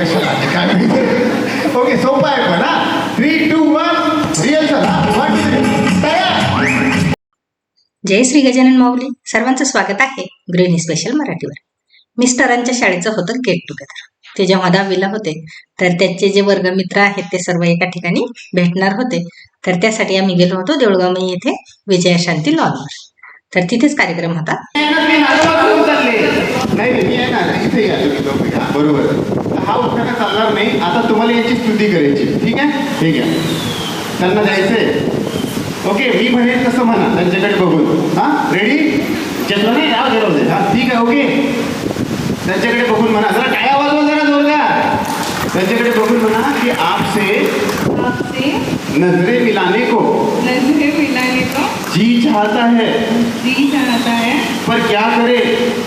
कशाला आले काय माहिती ओके सोपं आहे पण हा. थ्री टू वन तयार. जय श्री गजानन माऊली. सर्वांचं स्वागत आहे गृहिणी स्पेशल मराठीवर. मिस्टरांच्या शाळेचं होतं गेट टुगेदर ते जेव्हा दहावीला होते तर त्यांचे जे वर्गमित्र आहेत ते सर्व एका ठिकाणी भेटणार होते. तर त्यासाठी आम्ही गेलो होतो देऊळगाव येथे विजयाशांती लॉनवर तर तिथेच कार्यक्रम होता. बरोबर. हा उठायला चालणार नाही. आता तुम्हाला याची स्तुती करायची. ठीक आहे? ठीक आहे. त्यांना जायचंय. ओके मी म्हणेन तसं म्हणा. त्यांच्याकडे बघून. हा? रेडी चेतला नाही? राव जरा दे. हा ठीक आहे ओके. त्यांच्याकडे बघून म्हणा. जरा टाळ्या वाजवा जरा जोरदार. त्यांच्याकडे बघून म्हणा की आपसे आपसे नजरे मिलाने को. नजरे मिलाने को जी चाहता है. जी चाहता है। पर क्या करे?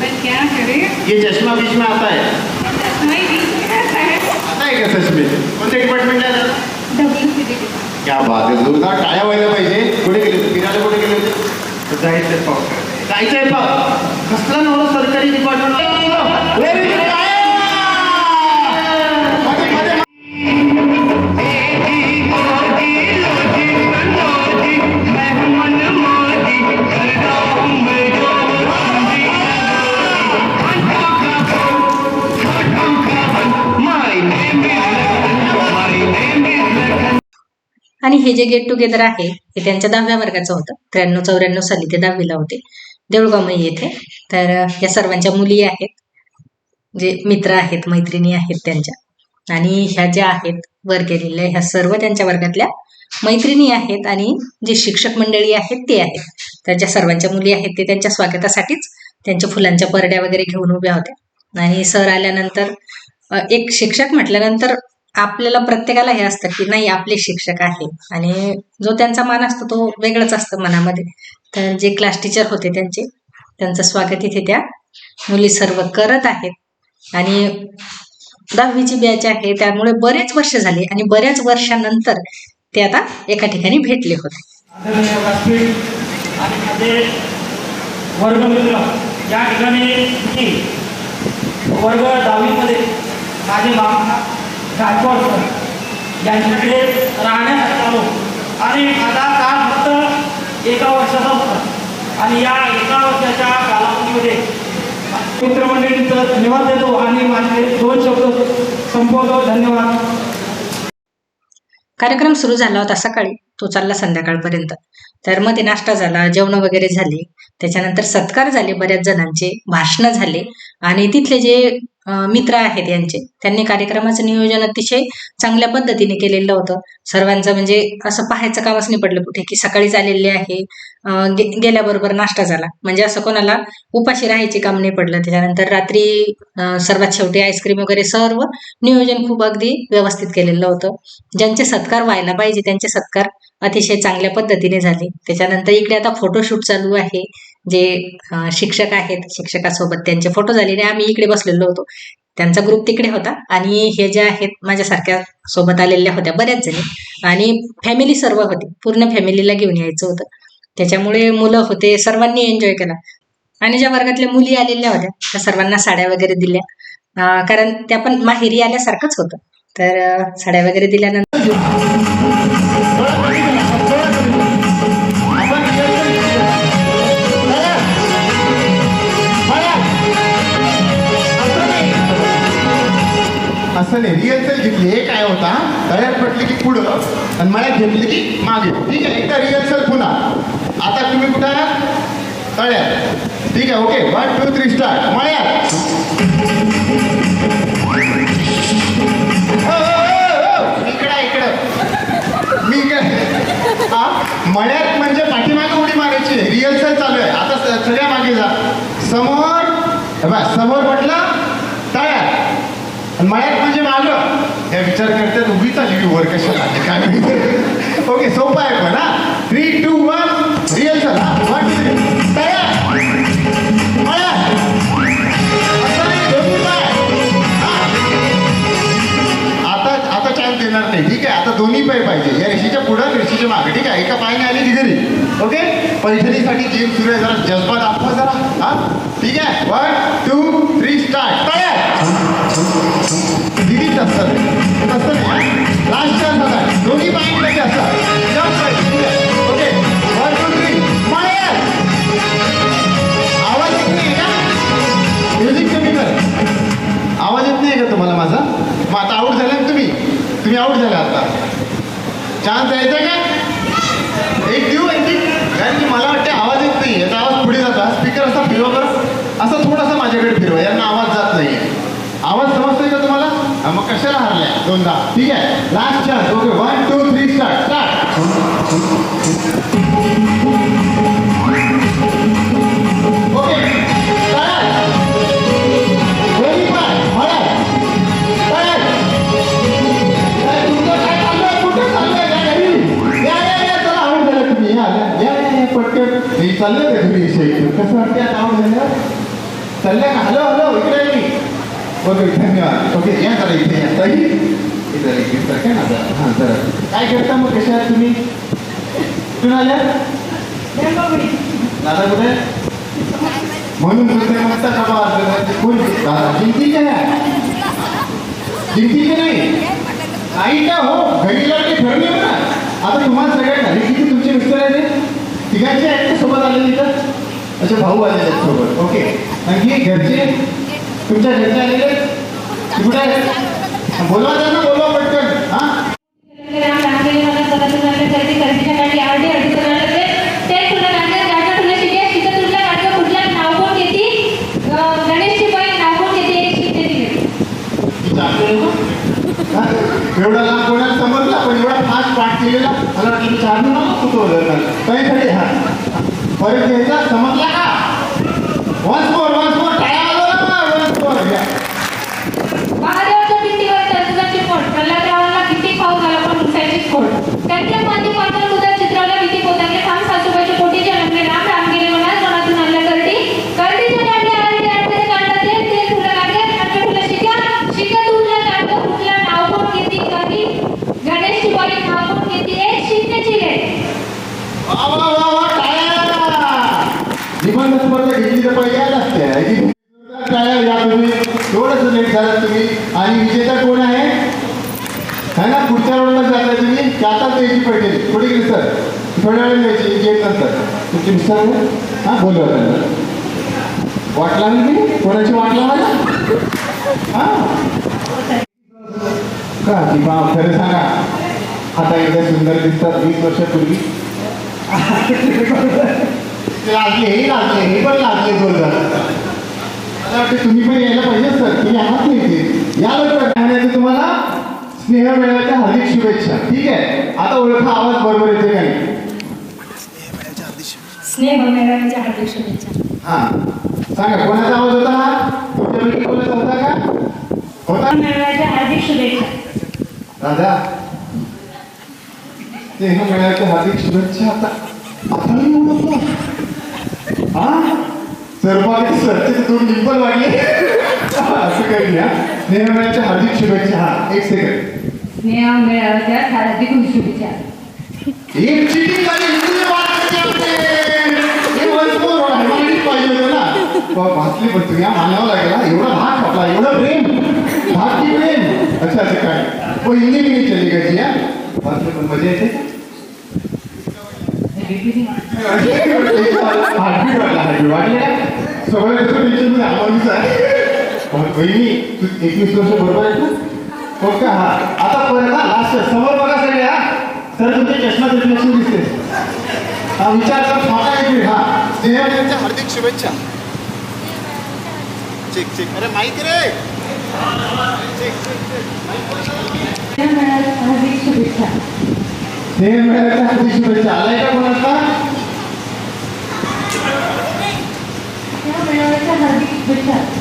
पर क्या करे? ये चश्मा बीच में आता है. आहे का सच में कोणत्या डिपार्टमेंटला आहे? क्या बात आहे. जोरदार टाळ्या व्हायला पाहिजे. कुठे गेले? फिरायला कुठे गेले? होते जायचंय पाव जायचंय पाव कसला नवरा सरकारी डिपार्टमेंट आणि हे जे गेट टुगेदर आहे हे त्यांच्या दहाव्या वर्गाचं होतं. त्र्याण्णव चौऱ्याण्णव साली ते दहावीला होते. देऊळगावमई येथे. तर या सर्वांच्या मुली आहेत. जे मित्र आहेत मैत्रिणी आहेत त्यांच्या. आणि ह्या ज्या आहेत वर गेलेल्या ह्या सर्व त्यांच्या वर्गातल्या मैत्रिणी आहेत आणि जे शिक्षक मंडळी आहेत ते आहेत. तर ज्या सर्वांच्या मुली आहेत ते त्यांच्या स्वागतासाठीच त्यांच्या फुलांच्या परड्या वगैरे घेऊन उभ्या होत्या. आणि सर आल्यानंतर एक शिक्षक म्हटल्यानंतर आपल्याला प्रत्येकाला हे असतं की नाही आपले शिक्षक आहे. आणि जो त्यांचा मान असतो तो वेगळाच असतं मनामध्ये. तर जे क्लास टीचर होते त्यांचे त्यांचं स्वागत इथे त्या मुली सर्व करत आहेत. आणि दहावीची बॅच आहे त्यामुळे बरेच वर्ष झाले आणि बऱ्याच वर्षानंतर ते आता एका ठिकाणी भेटले होते. या ठिकाणी वर्ग दहावीमध्ये माझे मामा गायकवाड सर यांच्याकडे राहण्यासाठी आलो आणि माझा काळ फक्त एका वर्षाचा होता. आणि या एका वर्षाच्या कालावधीमध्ये मित्रमंडळींचं धन्यवाद देतो आणि माझे दोन शब्द संपवतो. धन्यवाद. कार्यक्रम सुरू झाला होता सकाळी. तो चालला संध्याकाळपर्यंत. तर मध्ये नाश्ता झाला जेवण वगैरे झाले. त्याच्यानंतर सत्कार झाले बऱ्याच जणांचे भाषणं झाले. आणि तिथले जे मित्र आहेत यांचे त्यांनी कार्यक्रमाचं नियोजन अतिशय चांगल्या पद्धतीने केलेलं होतं. सर्वांचं म्हणजे असं पाहायचं कामच नाही पडलं कुठे की सकाळीच आलेले आहे गे- गेल्याबरोबर नाश्ता झाला. म्हणजे असं कोणाला उपाशी राहायचे काम नाही पडलं. त्याच्यानंतर रात्री सर्वात शेवटी आईस्क्रीम वगैरे सर्व नियोजन खूप अगदी व्यवस्थित केलेलं होतं. ज्यांचे सत्कार व्हायला पाहिजे त्यांचे सत्कार अतिशय चांगल्या पद्धतीने झाले. त्याच्यानंतर इकडे आता फोटोशूट चालू आहे. जे शिक्षक आहेत शिक्षकासोबत त्यांचे फोटो झालेले आम्ही इकडे बसलेलो होतो. त्यांचा ग्रुप तिकडे होता आणि हे जे आहेत माझ्यासारख्या सोबत आलेल्या होत्या बऱ्याच जणी. आणि फॅमिली सर्व होती. पूर्ण फॅमिलीला घेऊन यायचं होतं. त्याच्यामुळे मुलं होते सर्वांनी एन्जॉय केला. आणि ज्या वर्गातल्या मुली आलेल्या होत्या त्या सर्वांना साड्या वगैरे दिल्या. कारण त्या पण माहेरी आल्यासारखंच होतं. तर साड्या वगैरे दिल्यानंतर असं नाही. रिहर्सल घेतली. हे काय होता? तळ्यात पटली की पुढं. आणि मळ्यात घेतली की मागे. ठीक आहे एकदा रिहर्सल पुन्हा. आता तुम्ही कुठं आहात? तळ्यात. ठीक आहे okay one two three start मळ्यात. हो, हो, हो, हो. इकडं मी इकडे हा? मळ्यात म्हणजे पाठीमागे उडी मारायची. रिहर्सल चालू आहे. आता सगळ्या मागे जा. समोर समोर म्हटलं मळ्यात म्हणजे मालक त्या विचार करतात उभीच आली वर कशाला आली काय ओके सोपं आहे पण हा. थ्री टू वन रिअल चला वन तयार? देणार नाही. ठीक आहे आता दोन्ही पाय पाहिजे. या रेषेच्या पुढं रेषेच्या मागे. ठीक आहे एका पायाने आली की ओके? पैठणीसाठी गेम सुरू आहे जरा जज्बा दाखवा जरा. हा. ठीक आहे वन टू थ्री स्टार्ट तयार? असतात लास्ट चान्स असतात दोन्ही पाय कसे असतात काय ना जरा हां जरा काय करता मग? कशा आहात तुम्ही? कुठून आल्या? दादा कुठे? म्हणून दुसरे म्हणता का बा? कोण? दादा का का नाही? नाही का हो? घडीला ते ठरले ना. आता तुम्हाला सगळ्यात घरी किती तुमचे मिस्टर आहे तिघांचे आहेत सोबत आलेले तिथं अच्छा भाऊ आलेले आहेत सोबत. ओके. आणखी घरचे? तुमच्या घरचे आलेले कुठे आहेत? बोलवा त्यांना बोलवा पटकन. हां? हा? एवढा लांब कोणाला पण एवढा फास्ट पाठ केलेला. मला काही हा. परत घ्यायचा समजला का? वन्स मोर वन्स मोर टाळ्या वाजवा ना वन्स मोर घ्या महादेवाच्या पिंडीवर तरतुदाची पोट प्रल्हादरावांना किती खाऊ झाला पण खोड त्यांच्या माती पातळ मुदत चित्रवल्या भीती पोतांनी सासूबाईच्या पोटीच्या राम राम गेले म्हणा मनातून ते ते तुला नाव कोण घेते कधी नाव कोण घेते एक शिकण्याची रेट वा वा वा वा टाळ्या निबंध स्पर्धा घेतली तर टाळ्या लेट झाला तुम्ही आणि विजेता कोण आहे आहे ना पुढच्या वेळेला जाता तुम्ही की आताच द्यायची पडली थोडी गेली सर थोड्या वेळ द्यायची एक एक नंतर. तुमची मिस्टर हां बोलवा त्यांना. वाटला नाही की कोणाची वाटला लावायला? हां? का? की बा खरं सांगा. आता एकदा सुंदर दिसतात वीस वर्षापूर्वी. ते लागले हे लागले हे पण लागले जोरदार. मला वाटतं तुम्ही पण यायला पाहिजे सर. तुम्ही आहात नाही ते या लवकर राहण्याचं तुम्हाला स्नेह मेळाव्याच्या हार्दिक शुभेच्छा. ठीक आहे? आता ओळखा आवाज बरोबर येते का नाही स्नेह मेळाव्याच्या हार्दिक शुभेच्छा. हां. सांगा कोणाचा आवाज होता हा? तुमच्यापैकी कोणाचा होता का? होता? मेळाव्याच्या हार्दिक शुभेच्छा. दादा स्नेह मेळाव्याच्या हार्दिक शुभेच्छा आता आता मी बोलतो हा? सरपाने सरचे दोन डिंपल वाढले. असं काही हा मेळाव्याच्या हार्दिक शुभेच्छा. हा एक सेकंड स्नेह मेळाव्याच्या हार्दिक शुभेच्छा. एक चिटिंग झाली हिंदीने बात करते आपले. हे once more होणार. मराठीत पाहिजे होतं ना. वा- वाचली पण तुम्ही. हा मानावं लागेल. हा. एवढा भाग आपला एवढं प्रेम. भाग की प्रेम. अच्छा असं काय? वो हिंदी में नहीं चलेगा जी हा. वाचलं पण मजा येते. सगळं टेन्शन बहिणी तू एकवीस वर्ष बरोबर आहे ना? हो का? हा. आता परत लास्ट समोर बघा सगळे हा. सर तुमचे चष्मा दिसते. हा विचार कर फाटा येते हा. स्नेहच्या हार्दिक शुभेच्छा. Check check. अरे माहिती रे. Check check check. स्नेह मेळाव्याच्या हार्दिक शुभेच्छा. स्नेह हार्दिक शुभेच्छा आलाय का कोणाचा हार्दिक शुभेच्छा.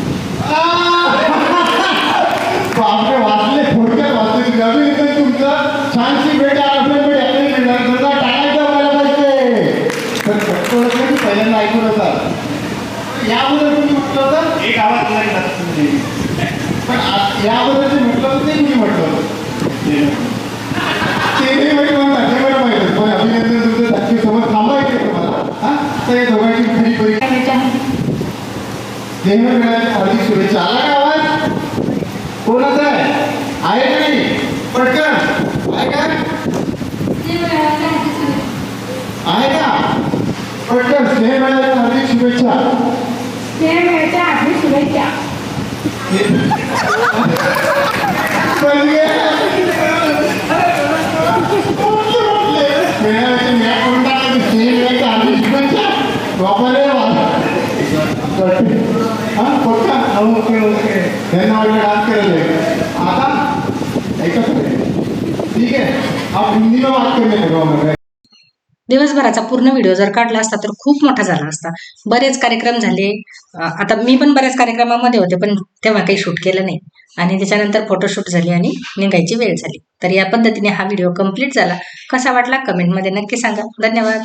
बापरे वाचले थोडक्यात वाचले नवीन तुमचं छानशी भेट आपल्या भेट आपली मिळणार तुमचा टाळायचं व्हायला पाहिजे तर पहिल्यांदा ऐकून होता याबद्दल तुम्ही म्हटलं होतं? एक आवाज. पण याबद्दल जे म्हटलं होतं ते मी म्हटलं होतं. ते. नाही माहिती मला. पण देह मिळायला हार्दिक शुभेच्छा. आला का आवाज? कोणाचा आहे? आहे का नाही? पटकन. आहे का? आहे का? पटकन. स्नेह मिळायला हार्दिक शुभेच्छा. शुभेच्छा ठीक है आप हिंदी में बात करने लगा हूँ दिवसभराचा पूर्ण व्हिडिओ जर काढला असता तर खूप मोठा झाला असता. बरेच कार्यक्रम झाले. आता मी पण बऱ्याच कार्यक्रमामध्ये होते पण तेव्हा काही शूट केलं नाही. आणि त्याच्यानंतर फोटोशूट झाली आणि निघायची वेळ झाली. तर या पद्धतीने हा व्हिडिओ कंप्लीट झाला. कसा वाटला? कमेंटमध्ये नक्की सांगा. धन्यवाद.